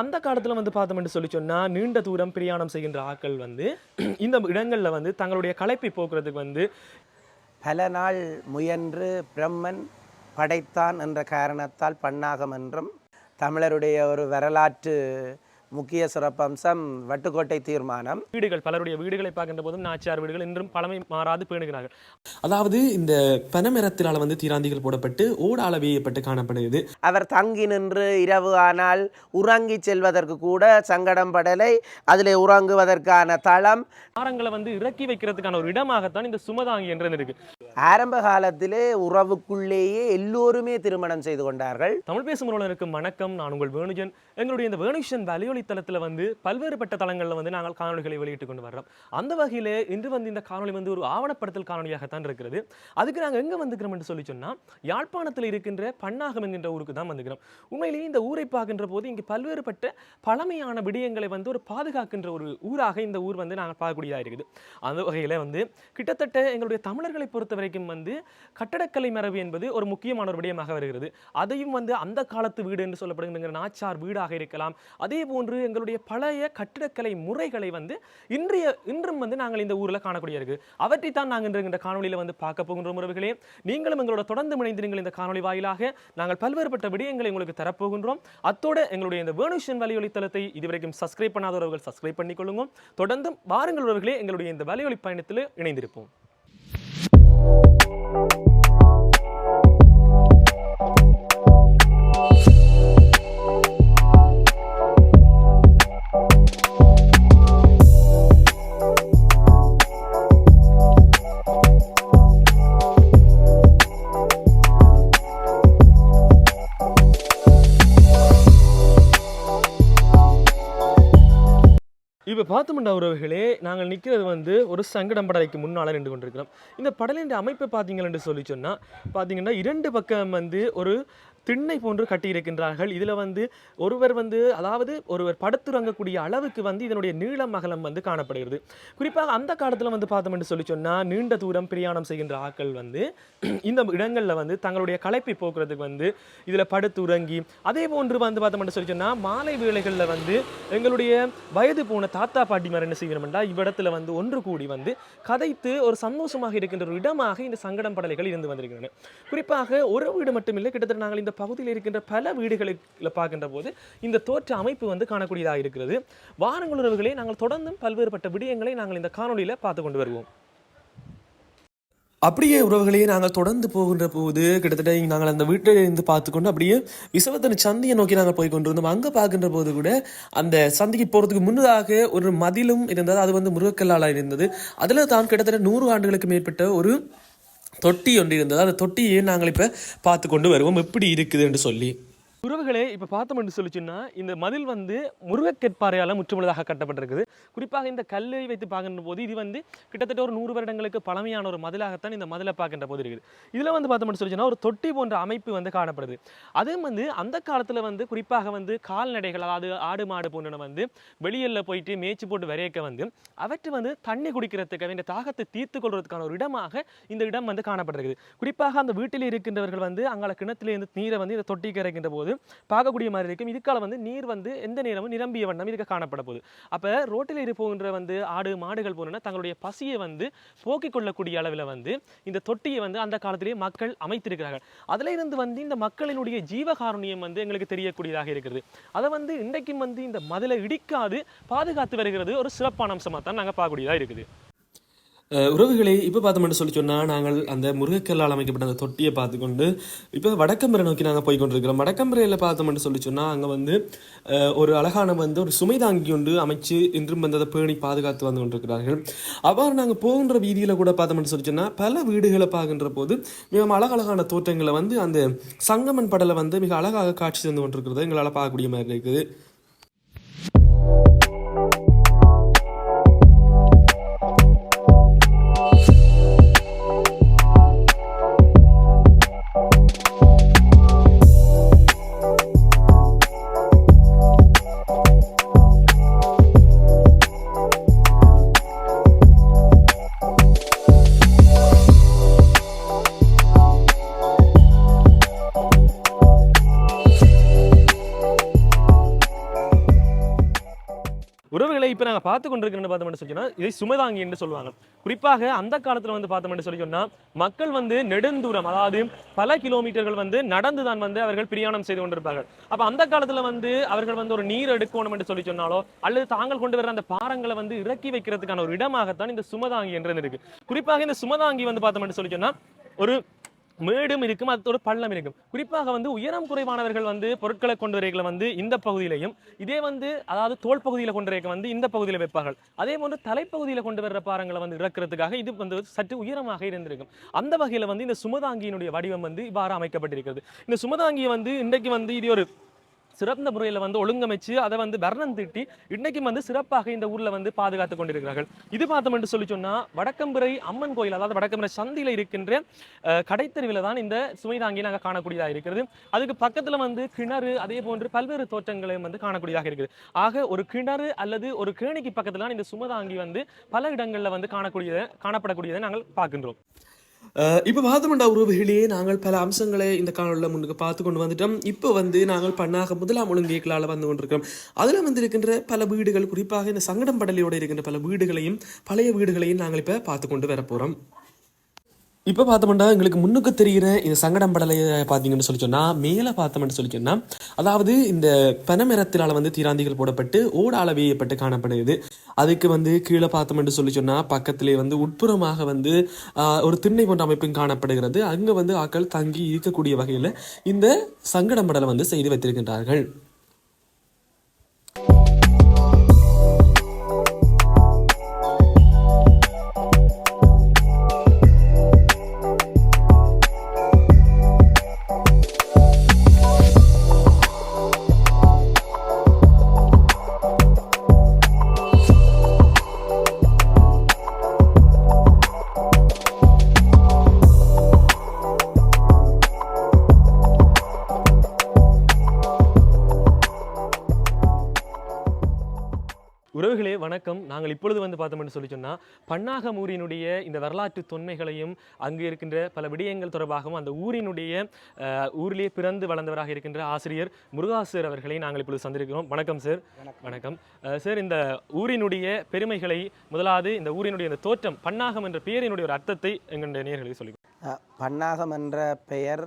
அந்த காலத்தில் வந்து பார்த்தோம்னு சொல்லி சொன்னால் நீண்ட தூரம் பிரயாணம் செய்கின்ற ஆட்கள் வந்து இந்த இடங்களில் வந்து தங்களுடைய களைப்பை போக்குறதுக்கு வந்து பல நாள் முயன்று பிரம்மன் படைத்தான் என்ற காரணத்தால் பன்னாகம் என்றும் தமிழருடைய ஒரு வரலாற்று முக்கிய சிறப்பம்சம் வட்டுக்கோட்டை தீர்மானம். வீடுகள் பலருடைய வீடுகளை பார்க்கின்ற போதும் நாச்சியார் வீடுகள் இன்றும் பழமை மாறாது பேணுகிறார்கள் அதாவது இந்த பனமரத்தினால வந்து தீராந்திகள் போடப்பட்டு ஓடால வேயப்பட்டு காணப்படுகிறது. அவர் தங்கி நின்று இரவு ஆனால் உறங்கி செல்வதற்கு கூட சங்கடம் படலை. அதிலே உறங்குவதற்கான தளம். மரங்களை வந்து இறக்கி வைக்கிறதுக்கான ஒரு இடமாகத்தான் இந்த சுமதாங்கி என்றது இருக்கு ஆரம்ப காலத்திலே உறவுக்குள்ளேயே எல்லோருமே திருமணம் செய்து கொண்டார்கள். தமிழ் பேசும் வணக்கம். நான் உங்கள் வேணுஜன். எங்களுடைய இந்த வேணுஷன் வலையொலி தளத்தில் வந்து பல்வேறுபட்ட தளங்களில் வந்து நாங்கள் காணொலிகளை வெளியிட்டு கொண்டு வர்றோம். அந்த வகையில் இன்று வந்து இந்த காணொளி வந்து ஒரு ஆவணப்படுத்தல் காணொலியாகத்தான் இருக்கிறது. அதுக்கு நாங்கள் எங்கே வந்துக்கிறோம் என்று சொல்லி சொன்னால் யாழ்ப்பாணத்தில் இருக்கின்ற பன்னாகம் என்கின்ற ஊருக்கு தான் வந்துக்கிறோம் உண்மையிலேயே இந்த ஊரை பார்க்கின்ற போது இங்கே பல்வேறுபட்ட பழமையான விடயங்களை வந்து ஒரு பாதுகாக்கின்ற ஒரு ஊராக இந்த ஊர் வந்து நாங்கள் பார்க்கக்கூடியதாக இருக்குது. அந்த வகையில் வந்து கிட்டத்தட்ட எங்களுடைய தமிழர்களை பொறுத்த வரைக்கும் வந்து கட்டடக்கலை மரபு என்பது ஒரு முக்கியமான ஒரு விடயமாக வருகிறது. அதையும் வந்து அந்த காலத்து வீடு என்று சொல்லப்படுகின்ற நாச்சார் வீடாக இருக்கலாம். அதே போன்று எங்களுடைய பழைய கட்டிடக்கலை முறைகளை வந்து இன்றைய இன்றும் வந்து நாங்கள் இந்த ஊரில் காணக்கூடிய இருக்கு அவற்றை தான் நாங்கள் இன்று இந்த காணொலியில் வந்து பார்க்க போகின்ற உறவுகளே. நீங்களும் எங்களோட தொடர்ந்து இணைந்திருங்கள் இந்த காணொளி வாயிலாக நாங்கள் பல்வேறுபட்ட விடயங்களை உங்களுக்கு தரப்போகின்றோம். அத்தோட எங்களுடைய இந்த வேணுஷன் வலியொலித்தளத்தை இதுவரைக்கும் சப்ஸ்கிரைப் பண்ணாதவர்கள் சப்ஸ்கிரைப் பண்ணிக்கொள்ளுங்க. தொடர்ந்தும் வாருங்கள் உறவுகளே எங்களுடைய இந்த வலியொலி பயணத்தில் இணைந்திருப்போம். இப்போ உறவுகளே நாங்கள் நிற்கிறது வந்து ஒரு சங்கடம் படலைக்கு முன்னால் நின்று கொண்டிருக்கிறோம். இந்த படலின் அமைப்பை பார்த்தீங்கன்னு சொல்லி சொன்னால் பார்த்தீங்கன்னா இரண்டு பக்கம் வந்து ஒரு திண்ணை போன்று கட்டியிருக்கின்றார்கள். இதில் வந்து ஒருவர் வந்து அதாவது ஒருவர் படுத்துறங்கக்கூடிய அளவுக்கு வந்து இதனுடைய நீளம் அகலம் வந்து காணப்படுகிறது. குறிப்பாக அந்த காலத்தில் வந்து பார்த்தோம் என்று சொல்லி சொன்னால் நீண்ட தூரம் பிரயாணம் செய்கின்ற ஆட்கள் வந்து இந்த இடங்களில் வந்து தங்களுடைய களைப்பை போக்குறதுக்கு வந்து இதில் படுத்து உறங்கி அதே போன்று வந்து பார்த்தோம்னு சொல்லி சொன்னால் மாலை வேளைகளில் வந்து எங்களுடைய வயது போன தாத்தா பாட்டிமார் என்ன செய்கிறோம்னா இவ்விடத்தில் வந்து ஒன்று கூடி வந்து கதைத்து ஒரு சந்தோஷமாக இருக்கின்ற ஒரு இடமாக இந்த சங்கடம் படலைகள் இருந்து வந்திருக்கின்றன. குறிப்பாக ஒரு வீடு மட்டுமில்லை கிட்டத்தட்ட நாங்கள் இந்த பகுதியில் இருக்கின்ற பல வீடுகளில் பார்க்கின்ற போது இந்த தோற்ற அமைப்பு வந்து காணக்கூடியதாக இருக்கிறது. வாரங்கள் உறவுகளை நாங்கள் தொடர்ந்தும் பல்வேறுபட்ட விடயங்களை நாங்கள் இந்த காணொலியில் பார்த்து கொண்டு வருவோம். அப்படியே உறவுகளையே நாங்கள் தொடர்ந்து போகின்ற போது கிட்டத்தட்ட நாங்கள் அந்த வீட்டில் இருந்து பார்த்துக்கொண்டு அப்படியே விசவத்தன சந்தையை நோக்கி நாங்கள் போய் கொண்டிருந்தோம் அங்கே பார்க்கின்ற போது கூட அந்த சந்தைக்கு போகிறதுக்கு முன்னதாக ஒரு மதிலும் இருந்தது. அது வந்து முருகக்கல்லால் இருந்தது. அதில் தான் கிட்டத்தட்ட நூறு ஆண்டுகளுக்கு மேற்பட்ட ஒரு தொட்டி ஒன்று இருந்தது அந்த தொட்டியை நாங்கள் இப்போ பார்த்து கொண்டு வருவோம். எப்படி இருக்குது என்று சொல்லி. உறவுகளே இப்போ பார்த்தோம் என்று சொல்லிச்சுன்னா இந்த மதில் வந்து முருகக்கெட்பாறையால் முற்றுமுழுதாக கட்டப்பட்டிருக்குது. குறிப்பாக இந்த கல்லை வைத்து பார்க்கின்ற போது இது வந்து கிட்டத்தட்ட ஒரு நூறு வருடங்களுக்கு பழமையான ஒரு மதிலாகத்தான் இந்த மதிலை பார்க்கின்ற போது இருக்குது. இதில் வந்து பார்த்தோம்னு சொல்லிச்சுன்னா ஒரு தொட்டி போன்ற அமைப்பு வந்து காணப்படுது. அதுவும் வந்து அந்த காலத்தில் வந்து குறிப்பாக வந்து கால்நடைகள் அதாவது ஆடு மாடு போன்றன வந்து வெளியில் போயிட்டு மேய்ச்சி போட்டு விரைக்க வந்து அவற்றை வந்து தண்ணி குடிக்கிறதுக்கு வேண்டிய தாகத்தை தீர்த்து கொள்வதற்கான ஒரு இடமாக இந்த இடம் வந்து காணப்பட்டிருக்குது. குறிப்பாக அந்த வீட்டில் இருக்கின்றவர்கள் வந்து அங்கே கிணத்துலேருந்து நீரை வந்து இந்த தொட்டி கரைக்கின்ற போது பார்க்கக்கூடிய மாதிரி இருக்கும். இதுக்கால வந்து நீர் வந்து எந்த நேரமும் நிரம்பிய வண்ணம் இருக்க காணப்பட போகுது. அப்போ ரோட்டில் இருப்போன்ற வந்து ஆடு மாடுகள் போனா தங்களுடைய பசியை வந்து போக்கிக் கொள்ளக்கூடிய அளவில் வந்து இந்த தொட்டியை வந்து அந்த காலத்திலேயே மக்கள் அமைத்திருக்கிறார்கள். அதில் இருந்து வந்து இந்த மக்களினுடைய ஜீவகாருண்யம் வந்து எங்களுக்கு தெரியக்கூடியதாக இருக்கிறது. அதை வந்து இன்றைக்கும் வந்து இந்த மதிலை இடிக்காது பாதுகாத்து வருகிறது ஒரு சிறப்பான அம்சமாக தான் நாங்கள் பார்க்கக்கூடியதாக இருக்குது. உறவுகளை இப்போ பார்த்தோம்னு சொல்லி சொன்னால் நாங்கள் அந்த முருகக்கல்லால் அமைக்கப்பட்ட அந்த தொட்டியை பார்த்துக்கொண்டு இப்போ வடக்கம்பரை நோக்கி நாங்கள் போய் கொண்டிருக்கிறோம் வடக்கம்பரையில் பார்த்தோம்னு சொல்லி சொன்னால் அங்கே வந்து ஒரு அழகான வந்து ஒரு சுமை தாங்கி கொண்டு அமைச்சு இன்றும் வந்து அதை பேணி பாதுகாத்து வந்து கொண்டிருக்கிறார்கள். அவ்வாறு நாங்கள் போகின்ற வீதியில் கூட பார்த்தோம்னு சொல்லி சொன்னால் பல வீடுகளை பார்க்கின்ற போது மிகவும் அழகழகான தோற்றங்களை வந்து அந்த சங்கமன் படலை வந்து மிக அழகாக காட்சி தந்து கொண்டிருக்கிறத. எங்களால் பார்க்கக்கூடிய மாதிரி இருக்குது. இப்போ நாங்கள் பார்த்து கொண்டிருக்கிறோம்னு பார்த்தோம்னு சொன்னா இதை சுமதாங்கி என்று சொல்லுவாங்க. குறிப்பாக அந்த காலத்தில் வந்து பார்த்தோம்னு சொல்லி சொன்னா மக்கள் வந்து நெடுந்தூரம் அதாவது பல கிலோமீட்டர்கள் வந்து நடந்து தான் வந்து அவர்கள் பிரயாணம் செய்து கொண்டிருப்பார்கள். அப்போ அந்த காலத்துல வந்து அவர்கள் வந்து ஒரு நீர் எடுக்கணும் என்று சொல்லி சொன்னாலோ அல்லது தாங்கள் கொண்டு வர அந்த பாறங்களை வந்து இறக்கி வைக்கிறதுக்கான ஒரு இடமாகத்தான் இந்த சுமதாங்கி என்றது இருக்கு. குறிப்பாக இந்த சுமதாங்கி வந்து பார்த்தோம்னு சொல்லி சொன்னா ஒரு மேடும் இருக்கும் அதோட பள்ளம் இருக்கும். குறிப்பாக வந்து உயரம் குறைவானவர்கள் வந்து பொருட்களை கொண்டு வரைகளை வந்து இந்த பகுதியிலையும் இதே வந்து அதாவது தோல் பகுதியில் கொண்டு வரைக்க வந்து இந்த பகுதியில் வைப்பார்கள். அதே போன்று தலைப்பகுதியில் கொண்டு வர்ற பாறங்களை வந்து இறக்கிறதுக்காக இது வந்து சற்று உயரமாக இருந்திருக்கும். அந்த வகையில் வந்து இந்த சுமதாங்கியினுடைய வடிவம் வந்து இவ்வாறு அமைக்கப்பட்டிருக்கிறது. இந்த சுமதாங்கியை வந்து இன்றைக்கு வந்து இது ஒரு சிறந்த முறையில் வந்து ஒழுங்கமைச்சு அதை வந்து வர்ணம் திட்டி இன்னைக்கும் வந்து சிறப்பாக இந்த ஊரில் வந்து பாதுகாத்து கொண்டிருக்கிறார்கள். இது பார்த்தோம் என்று சொல்லி சொன்னால் வடக்கம்புரை அம்மன் கோயில் அதாவது வடக்கம்புரை சந்தியில் இருக்கின்ற அஹ், கடைத்தெருவில் தான் இந்த சுமைதாங்கி நாங்கள் காணக்கூடியதாக இருக்கிறது. அதுக்கு பக்கத்தில் வந்து கிணறு அதே போன்று பல்வேறு தோற்றங்களையும் வந்து காணக்கூடியதாக இருக்குது. ஆக ஒரு கிணறு அல்லது ஒரு கேணிக்கு பக்கத்துல தான் இந்த சுமதாங்கி வந்து பல இடங்களில் வந்து காணக்கூடியதை காணப்படக்கூடியதை நாங்கள் பார்க்கின்றோம். இப்ப பார்த்தோம்டா உறவுகளே நாங்கள் பல அம்சங்களை இந்த காணொலியில் முன்னுக்கு பார்த்து கொண்டு வந்துட்டோம் இப்போ வந்து நாங்கள் பண்ணாக முதலாம் ஒழுங்கியக்களால் வந்து கொண்டிருக்கிறோம் அதில் வந்து இருக்கின்ற பல வீடுகள் குறிப்பாக இந்த சங்கடம் படலையோடு இருக்கின்ற பல வீடுகளையும் பழைய வீடுகளையும் நாங்கள் இப்போ பார்த்து கொண்டு வரப்போகிறோம் இப்போ பார்த்தோம்னா எங்களுக்கு முன்னுக்கு தெரிகிற இந்த சங்கடம் படலையை பார்த்தீங்கன்னு சொல்லி சொன்னால் மேலே பார்த்தோம்னு சொல்லி சொன்னால் அதாவது இந்த பனைமரத்தினால வந்து தீராந்திகள் போடப்பட்டு ஓடால வேயப்பட்டு காணப்படுது அதுக்கு வந்து கீழே பார்த்தோம்னு சொல்லி சொன்னால் பக்கத்திலே வந்து உட்புறமாக வந்து ஒரு திண்ணை போன்ற அமைப்பும் காணப்படுகிறது. அங்கே வந்து ஆட்கள் தங்கி இருக்கக்கூடிய வகையில் இந்த சங்கடம் படலை வந்து செய்து வைத்திருக்கின்றார்கள். நாங்கள் இப்பொழுது வந்து பார்த்தோம்னு சொல்லி சொன்னா பன்னாகம் ஊரினுடைய இந்த வரலாற்று தொன்மைகளையும் அங்கு இருக்கின்ற பல விடயங்கள் தொடர்பாகவும் அந்த ஊரினுடைய அஹ், ஊரிலே பிறந்து வளர்ந்தவராக இருக்கின்ற ஆசிரியர் முருகாசர் அவர்களை நாங்கள் இப்பொழுது சந்திருக்கிறோம். வணக்கம் சார். வணக்கம். சார் இந்த ஊரினுடைய பெருமைகளை முதலாவது இந்த ஊரினுடைய இந்த தோற்றம் பன்னாகம் என்ற பெயரினுடைய ஒரு அர்த்தத்தை எங்களுடைய நேர்களுக்கு சொல்லி பன்னாகம் என்ற பெயர்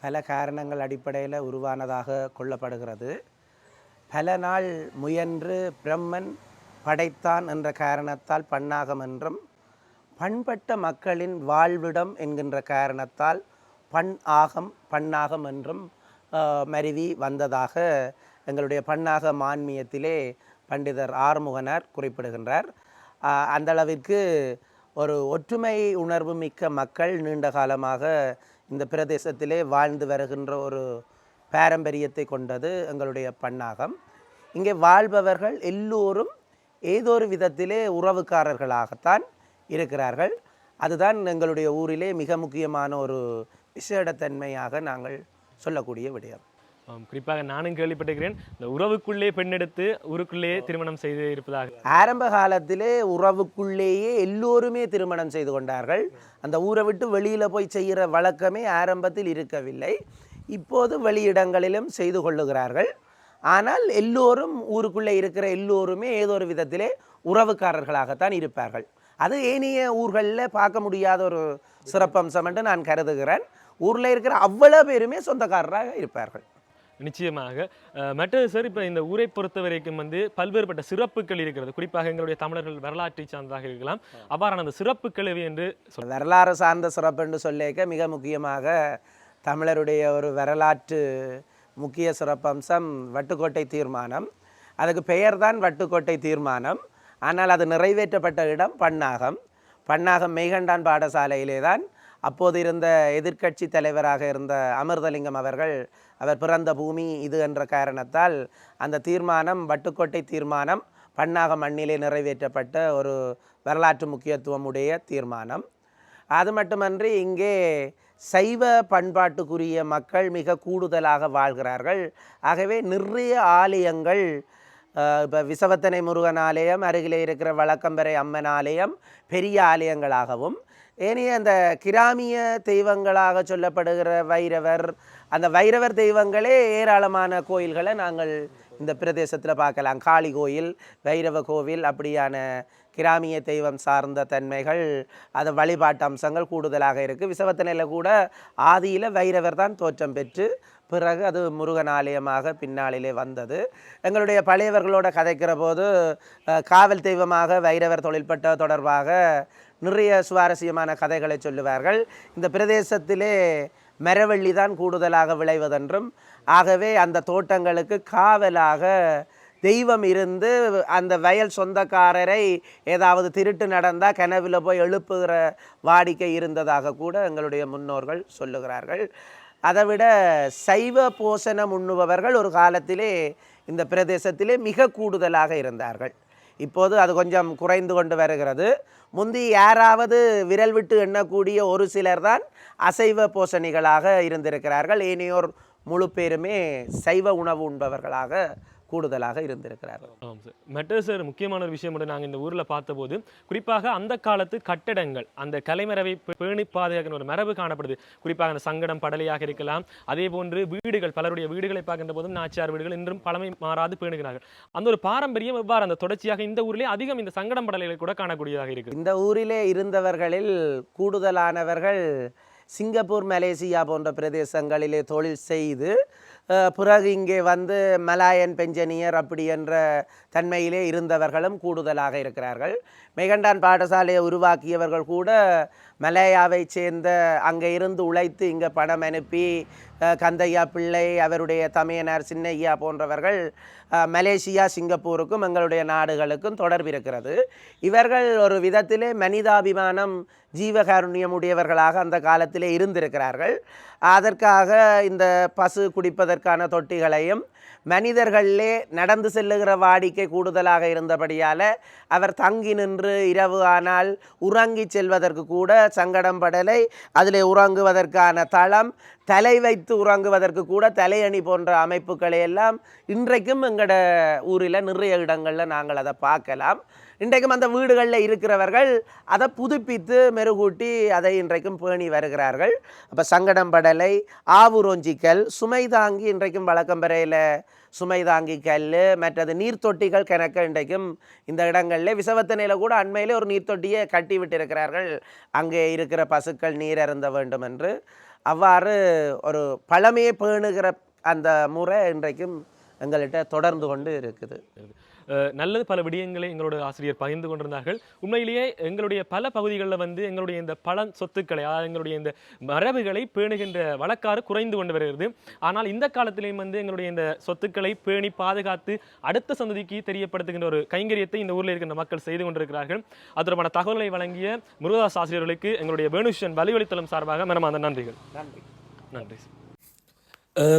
பல காரணங்கள் அடிப்படையில் உருவானதாக கொள்ளப்படுகிறது. பல நாள் முயன்று பிரம்மன் படைத்தான் என்ற காரணத்தால் பன்னாகம் என்றும் பண்பட்ட மக்களின் வாழ்விடம் என்கின்ற காரணத்தால் பண் ஆகம் பன்னாகம் என்றும் மருவி வந்ததாக எங்களுடைய பன்னாக மான்மியத்திலே பண்டிதர் ஆறுமுகனார் குறிப்பிடுகின்றார். அந்தளவிற்கு அந்த அளவிற்கு ஒரு ஒற்றுமை உணர்வு மிக்க மக்கள் நீண்ட காலமாக இந்த பிரதேசத்திலே வாழ்ந்து வருகின்ற ஒரு பாரம்பரியத்தை கொண்டது எங்களுடைய பன்னாகம் இங்கே வாழ்பவர்கள் எல்லோரும் ஏதோ ஒரு விதத்திலே உறவுக்காரர்களாகத்தான் இருக்கிறார்கள். அதுதான் எங்களுடைய ஊரிலே மிக முக்கியமான ஒரு விசேடத்தன்மையாக நாங்கள் சொல்லக்கூடிய விடயம். குறிப்பாக நானும் கேள்விப்பட்டிருக்கிறேன் இந்த உறவுக்குள்ளே பெண்ணெடுத்து ஊருக்குள்ளே திருமணம் செய்து இருப்பதாக. ஆரம்ப காலத்திலே உறவுக்குள்ளேயே எல்லோருமே திருமணம் செய்து கொண்டார்கள். அந்த ஊரை விட்டு வெளியில் போய் செய்கிற வழக்கமே ஆரம்பத்தில் இருக்கவில்லை. இப்போது வெளியிடங்களிலும் செய்து கொள்ளுகிறார்கள். ஆனால் எல்லோரும் ஊருக்குள்ளே இருக்கிற எல்லோருமே ஏதோ ஒரு விதத்திலே உறவுக்காரர்களாகத்தான் இருப்பார்கள். அது ஏனைய ஊர்களில் பார்க்க முடியாத ஒரு சிறப்பம்சம் என்று நான் கருதுகிறேன். ஊரில் இருக்கிற அவ்வளோ பேருமே சொந்தக்காரராக இருப்பார்கள். நிச்சயமாக. மற்றது சார் இப்போ இந்த ஊரை பொறுத்த வரைக்கும் வந்து பல்வேறுபட்ட சிறப்புகள் இருக்கிறது. குறிப்பாக எங்களுடைய தமிழர்கள் வரலாற்றை சார்ந்ததாக இருக்கலாம். அவ்வாறான அந்த சிறப்புகள் என்று சொல் வரலாறு சார்ந்த சிறப்புன்னு சொல்லிக்க மிக முக்கியமாக தமிழருடைய ஒரு வரலாற்று முக்கிய சிறப்பம்சம் வட்டுக்கோட்டை தீர்மானம். அதுக்கு பெயர்தான் வட்டுக்கோட்டை தீர்மானம். ஆனால் அது நிறைவேற்றப்பட்ட இடம் பன்னாகம். பன்னாகம் மெய்கண்டான் பாடசாலையிலே தான் அப்போது இருந்த எதிர்க்கட்சி தலைவராக இருந்த அமிர்தலிங்கம் அவர்கள் அவர் பிறந்த பூமி இது என்ற காரணத்தால் அந்த தீர்மானம் வட்டுக்கோட்டை தீர்மானம் பன்னாக மண்ணிலே நிறைவேற்றப்பட்ட ஒரு வரலாற்று முக்கியத்துவம் உடைய தீர்மானம். அது மட்டுமன்றி இங்கே சைவ பண்பாட்டுக்குரிய மக்கள் மிக கூடுதலாக வாழ்கிறார்கள். ஆகவே நிறைய ஆலயங்கள் இப்போ விசவத்தனை முருகன் ஆலயம் அருகிலே இருக்கிற வழக்கம்பரை அம்மன் ஆலயம் பெரிய ஆலயங்களாகவும் ஏனைய அந்த கிராமிய தெய்வங்களாக சொல்லப்படுகிற வைரவர் அந்த வைரவர் தெய்வங்களே ஏராளமான கோயில்களை நாங்கள் இந்த பிரதேசத்தில் பார்க்கலாம். காளி கோயில் வைரவ கோவில் அப்படியான கிராமிய தெய்வம் சார்ந்த தன்மைகள் அது வழிபாட்டு அம்சங்கள் கூடுதலாக இருக்குது விசவத்தனையில் கூட ஆதியில் வைரவர் தான் தோற்றம் பெற்று பிறகு அது முருகன் ஆலயமாக பின்னாளிலே வந்தது. எங்களுடைய பழையவர்களோட கதைக்கிற போது காவல் தெய்வமாக வைரவர் தொழில்பட்ட தொடர்பாக நிறைய சுவாரஸ்யமான கதைகளை சொல்லுவார்கள். இந்த பிரதேசத்திலே மரவள்ளி தான் கூடுதலாக விளைவதென்றும் ஆகவே அந்த தோட்டங்களுக்கு காவலாக தெய்வம் இருந்து அந்த வயல் சொந்தக்காரரை ஏதாவது திருட்டு நடந்தால் கனவில் போய் எழுப்புகிற வாடிக்கை இருந்ததாக கூட எங்களுடைய முன்னோர்கள் சொல்லுகிறார்கள். அதைவிட சைவ போஷணம் உண்ணுபவர்கள் ஒரு காலத்திலே இந்த பிரதேசத்திலே மிக கூடுதலாக இருந்தார்கள். இப்போது அது கொஞ்சம் குறைந்து கொண்டு வருகிறது. முந்தி யாராவது விரல் விட்டு எண்ணக்கூடிய ஒரு சிலர் தான் அசைவ போஷணிகளாக இருந்திருக்கிறார்கள். ஏனையோர் முழு பேருமே சைவ உணவு உண்பவர்களாக கூடுதலாக இருந்திருக்கிறார்கள். ஆமாம் சார் மெட்டர் சார் முக்கியமான ஒரு விஷயம் மட்டும் நாங்கள் இந்த ஊரில் பார்த்தபோது குறிப்பாக அந்த காலத்து கட்டடங்கள் அந்த கலைமரவை பேணி பாதுகாக்கிற ஒரு மரபு காணப்படுது. குறிப்பாக அந்த சங்கடம் படலையாக இருக்கலாம். அதே போன்று வீடுகள் பலருடைய வீடுகளை பார்க்கின்ற போதும் நாச்சியார் வீடுகள் இன்றும் பழமை மாறாது பேணுகிறார்கள். அந்த ஒரு பாரம்பரியம் எவ்வாறு அந்த தொடர்ச்சியாக இந்த ஊரிலே அதிகம் இந்த சங்கடம் படலைகள் கூட காணக்கூடியதாக இருக்குது இந்த ஊரிலே இருந்தவர்களில் கூடுதலானவர்கள் சிங்கப்பூர் மலேசியா போன்ற பிரதேசங்களிலே தொழில் செய்து பிறகு இங்கே வந்து மலாயன் பெஞ்சனியர் அப்படி என்ற தன்மையிலே இருந்தவர்களும் கூடுதலாக இருக்கிறார்கள். மெகண்டான் பாடசாலையை உருவாக்கியவர்கள் கூட மலேயாவை சேர்ந்த அங்கே இருந்து உழைத்து இங்கே பணம் அனுப்பி கந்தையா பிள்ளை அவருடைய தமையனார் சின்னையா போன்றவர்கள் மலேசியா சிங்கப்பூருக்கும் எங்களுடைய நாடுகளுக்கும் தொடர்பு இருக்கிறது. இவர்கள் ஒரு விதத்திலே மனிதாபிமானம் ஜீவகாருண்யம் உடையவர்களாக அந்த காலத்திலே இருந்திருக்கிறார்கள். அதற்காக இந்த பசு குடிப்பதற்கான தொட்டிகளையும் மனிதர்களிலே நடந்து செல்லுகிற வாடிக்கை கூடுதலாக இருந்தபடியால் அவர் தங்கி நின்று இரவு ஆனால் உறங்கி செல்வதற்கு கூட சங்கடம் படலை அதிலே உறங்குவதற்கான தளம் தலை வைத்து உறங்குவதற்கு கூட தலையணி போன்ற அமைப்புகளை எல்லாம் இன்றைக்கும் எங்களோட ஊரில் நிறைய இடங்களில் நாங்கள் அதை பார்க்கலாம். இன்றைக்கும் அந்த வீடுகளில் இருக்கிறவர்கள் அதை புதுப்பித்து மெருகூட்டி அதை இன்றைக்கும் பேணி வருகிறார்கள். அப்போ சங்கடம் படலை ஆவுரோஞ்சிக்கல் சுமை தாங்கி இன்றைக்கும் வழக்கம்பரையில் சுமை தாங்கி கல் மற்றது நீர்த்தொட்டிகள் கணக்க இன்றைக்கும் இந்த இடங்களில் விசவத்தனையில் கூட அண்மையிலே ஒரு நீர்த்தொட்டியை கட்டி விட்டிருக்கிறார்கள். அங்கே இருக்கிற பசுக்கள் நீர் அருந்த வேண்டும் என்று அவ்வாறு ஒரு பழமையை பேணுகிற அந்த முறை இன்றைக்கும் எங்கள்கிட்ட தொடர்ந்து கொண்டு இருக்குது. நல்லது பல விடயங்களை எங்களோட ஆசிரியர் பகிர்ந்து கொண்டிருந்தார்கள். உண்மையிலேயே எங்களுடைய பல பகுதிகளில் வந்து எங்களுடைய இந்த பழ சொத்துக்களை அதாவது எங்களுடைய இந்த மரபுகளை பேணுகின்ற வழக்காறு குறைந்து கொண்டு வருகிறது. ஆனால் இந்த காலத்திலேயும் வந்து எங்களுடைய இந்த சொத்துக்களை பேணி பாதுகாத்து அடுத்த சந்ததிக்கு தெரியப்படுத்துகின்ற ஒரு கைங்கரியத்தை இந்த ஊரில் இருக்கின்ற மக்கள் செய்து கொண்டிருக்கிறார்கள். அது தொடர்பான தகவல்களை வழங்கிய முருகதாஸ் ஆசிரியர்களுக்கு எங்களுடைய வேணுஷன் வலிவழித்தளம் சார்பாக மனமார்ந்த நன்றிகள். நன்றி. நன்றி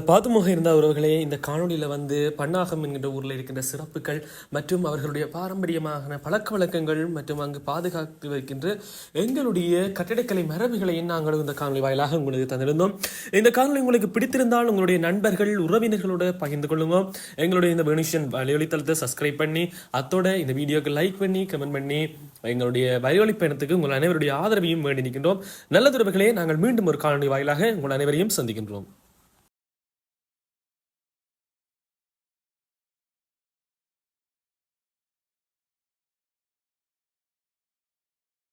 பாதுமுகம் இருந்த உறவுகளே இந்த காணொலியில் வந்து பன்னாகம் என்கின்ற ஊரில் இருக்கின்ற சிறப்புகள் மற்றும் அவர்களுடைய பாரம்பரியமான பழக்க வழக்கங்கள் மற்றும் அங்கு பாதுகாத்து வைக்கின்ற எங்களுடைய கட்டிடக்கலை மரபுகளையும் நாங்கள் இந்த காணொலி வாயிலாக உங்களுக்கு தந்திருந்தோம். இந்த காணொலி உங்களுக்கு பிடித்திருந்தால் உங்களுடைய நண்பர்கள் உறவினர்களோட பகிர்ந்து கொள்ளுங்க எங்களுடைய இந்த வெனிஷன் வலையொலித்தளத்தை சப்ஸ்கிரைப் பண்ணி அத்தோட இந்த வீடியோக்கு லைக் பண்ணி கமெண்ட் பண்ணி எங்களுடைய வலையொலி பயணத்துக்கு உங்கள் அனைவருடைய ஆதரவையும் வேண்டி நிற்கின்றோம். நல்லதுறவுகளே நாங்கள் மீண்டும் ஒரு காணொலி வாயிலாக உங்கள் அனைவரையும் சந்திக்கின்றோம்.